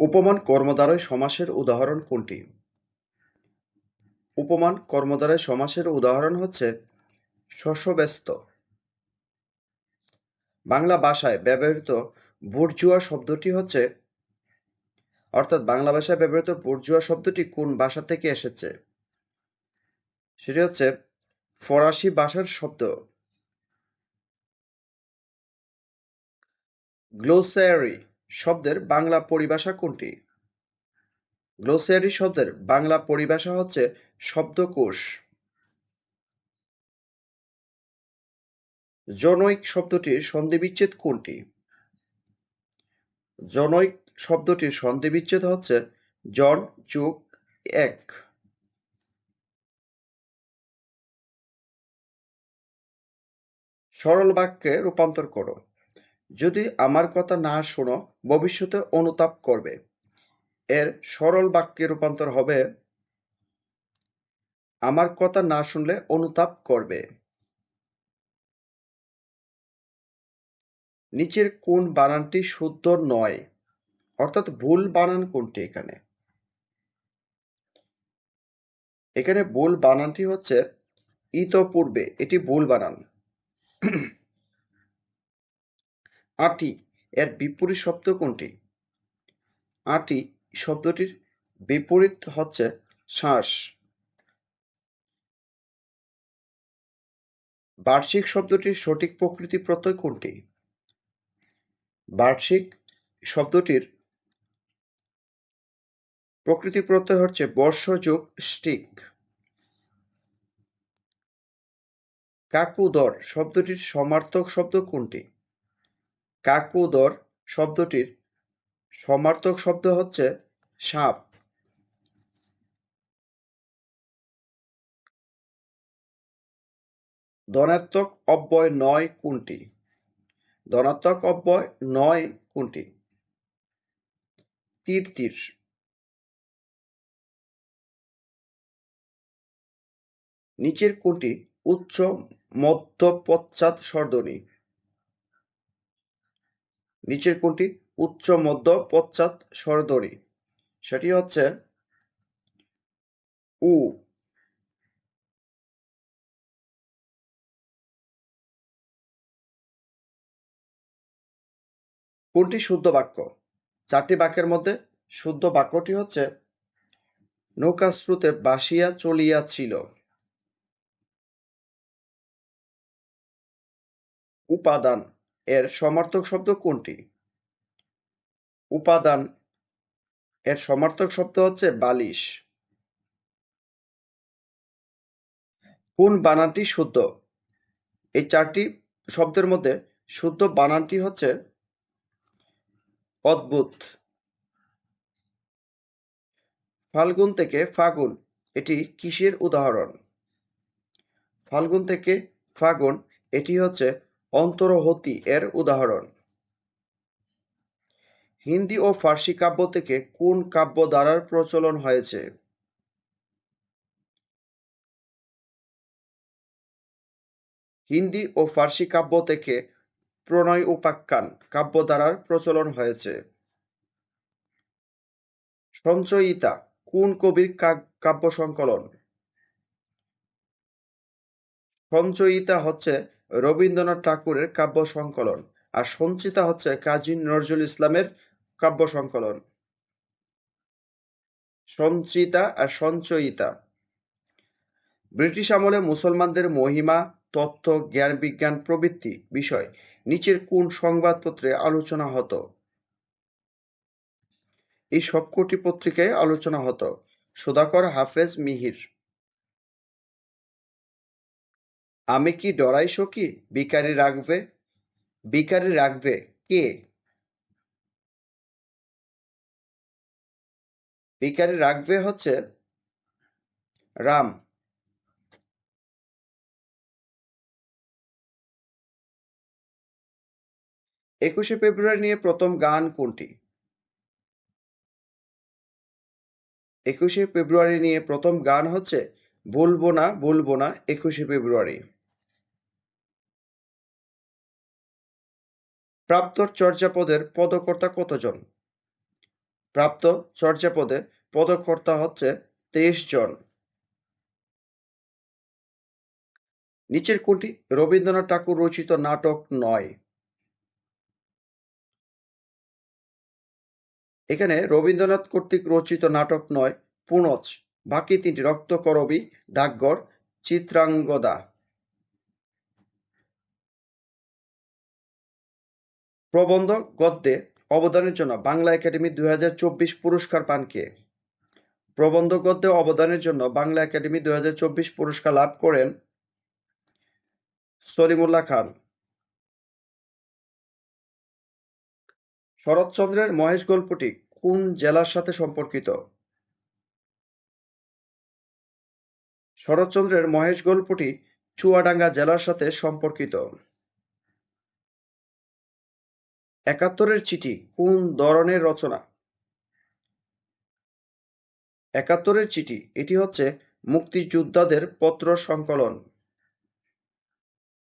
উপমান কর্মদ্বারয় সমাসের উদাহরণ কোনটি? উপমান কর্মদ্বারয় সমাসের উদাহরণ হচ্ছে শস্যব্যস্ত বাংলা ভাষায় ব্যবহৃত বুর্জুয়া শব্দটি হচ্ছে, অর্থাৎ বাংলা ভাষায় ব্যবহৃত বুর্জুয়া শব্দটি কোন ভাষা থেকে এসেছে? সেটি হচ্ছে ফরাসি ভাষার শব্দ। গ্লোসারি শব্দের বাংলা পরিভাষা কোনটি? গ্লোসারি শব্দের বাংলা পরিভাষা হচ্ছে শব্দকোষ। জনৈক শব্দটির সন্ধিবিচ্ছেদ কোনটি? জনৈক শব্দটির সন্ধিবিচ্ছেদ হচ্ছে জন যুগ এক। সরল বাক্যে রূপান্তর করো। যদি আমার কথা না শোনো, ভবিষ্যতে অনুতাপ করবে। এর সরল বাক্যে রূপান্তর হবে, আমার কথা না শুনলে অনুতাপ করবে। নিচের কোন বানানটি শুদ্ধ নয়, অর্থাৎ ভুল বানান কোনটি এখানে? এখানে ভুল বানানটি হচ্ছে, ইতপূর্বে, এটি ভুল বানান। আটি এর বিপরীত শব্দ কোনটি? আটি শব্দটির বিপরীত হচ্ছে শ্বাস বার্ষিক শব্দটির সঠিক প্রকৃতি প্রত্যয় কোনটি? বার্ষিক শব্দটির প্রকৃতি প্রত্যয় হচ্ছে বর্ষ যোগ স্টিক। কাকুদর শব্দটির সমার্থক শব্দ কোনটি? কাকুদর শব্দটির সমার্থক শব্দ হচ্ছে সাপ। ধনাত্মক অব্যয় নয় কোনটি? ধনাত্মক অব্যয় নয় কোনটি? তীর তীর নিচের কোনটি? উচ্চ মধ্য পশ্চাৎ স্বরধ্বনি নিচের কোনটি উচ্চ, মধ্য, পশ্চাৎ স্বরধ্বনি সেটি হচ্ছে উ। কোনটি শুদ্ধ বাক্য। চারটি বাক্যের মধ্যে শুদ্ধ বাক্যটি হচ্ছে নৌকা স্রোতে বাসিয়া চলিয়াছিল। উপাদান। এর সমার্থক শব্দ কোনটি? উপাদান, এর সমার্থক শব্দ হচ্ছে বালিশ। কোন বানানটি শুদ্ধ? এই চারটি শব্দের মধ্যে শুদ্ধ বানানটি হচ্ছে অদ্ভুত। ফাল্গুন থেকে ফাগুন, এটি কিসের উদাহরণ? ফাল্গুন থেকে ফাগুন, এটি হচ্ছে অন্তরহতি এর উদাহরণ। হিন্দি ও ফার্সি কাব্য থেকে কোন কাব্য ধারার প্রচলন হয়েছে? হিন্দি ও ফার্সি কাব্য থেকে প্রণয় উপাখ্যান কাব্য কাব্যধারার প্রচলন হয়েছে। সঞ্চয়িতা, কোন কবির কাব্য সংকলন? সঞ্চয়িতা হচ্ছে রবীন্দ্রনাথ ঠাকুরের কাব্য সংকলন আর সঞ্চিতা হচ্ছে কাজী নজরুল ইসলামের কাব্য সংকলন। সঞ্চিতা আর সঞ্চয়িতা। ব্রিটিশ আমলে মুসলমানদের মহিমা তথ্য জ্ঞান বিজ্ঞান প্রবৃত্তি বিষয় নিচের কোন সংবাদপত্রে আলোচনা হতো? এই সবকটি পত্রিকায় আলোচনা হতো। সুধাকর হাফেজ মিহির। আমি কি ডরাই সখী? বিকারি রাখবে? বিকারি রাখবে কে? বিকারি রাখবে হচ্ছে রাম। একুশে ফেব্রুয়ারি নিয়ে প্রথম গান কোনটি? একুশে ফেব্রুয়ারি নিয়ে প্রথম গান হচ্ছে বলব না বলব না, একুশে ফেব্রুয়ারি। প্রাপ্তর চর্যাপদের পদকর্তা কতজন? প্রাপ্ত চর্যাপদে পদকর্তা হচ্ছে তেইশ জন। নিচের কোনটি? রবীন্দ্রনাথ ঠাকুর রচিত নাটক নয়। এখানে রবীন্দ্রনাথ কর্তৃক রচিত নাটক নয়, পুনচ। বাকি তিনটি রক্তকরবী, ডাকঘর, চিত্রাঙ্গদা। প্রবন্ধ গদ্যে অবদানের জন্য বাংলা একাডেমি দুই হাজার চব্বিশ পুরস্কার পান কে? প্রবন্ধ গদ্যে অবদানের জন্য বাংলা একাডেমি দুই হাজার চব্বিশ পুরস্কার লাভ করেন সলিমুল্লাহ খান। শরৎচন্দ্রের মহেশ গল্পটি কোন জেলার সাথে সম্পর্কিত? শরৎচন্দ্রের মহেশ গল্পটি চুয়াডাঙ্গা জেলার সাথে সম্পর্কিত। একাত্তরের চিঠি কোন ধরনের রচনা? একাত্তরের চিঠি এটি হচ্ছে মুক্তিযোদ্ধাদের পত্র সংকলন।